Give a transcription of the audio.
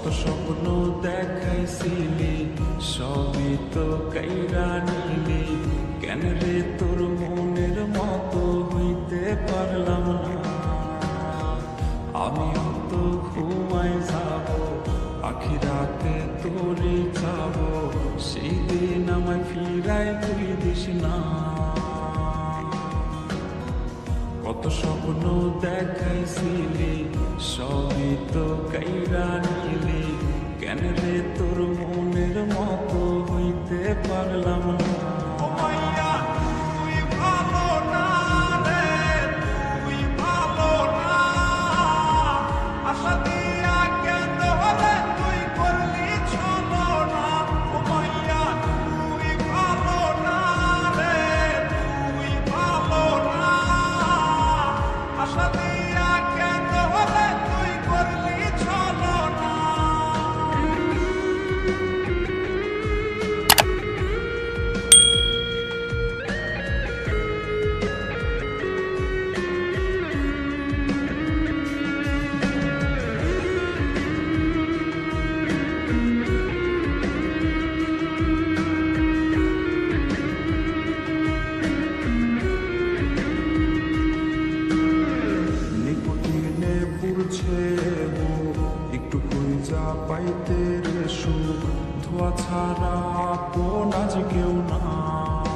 কত স্বপ্ন দেখাইছিলি, সবই তো কাইরা নিলি। কেন রে তোর মনের মতো হইতে পারলাম না? আমি ঘুমাই যাব, আখি রাতে তোরে যাব সেই দিন আমায় ফিরাই তুই দিস না। কত স্বপ্ন দেখাইছিলি, সবই তো কইরা হইতে কইজা পাইতে রে সুখ ধোয়া ছাড়া আপন আজ কেউ না।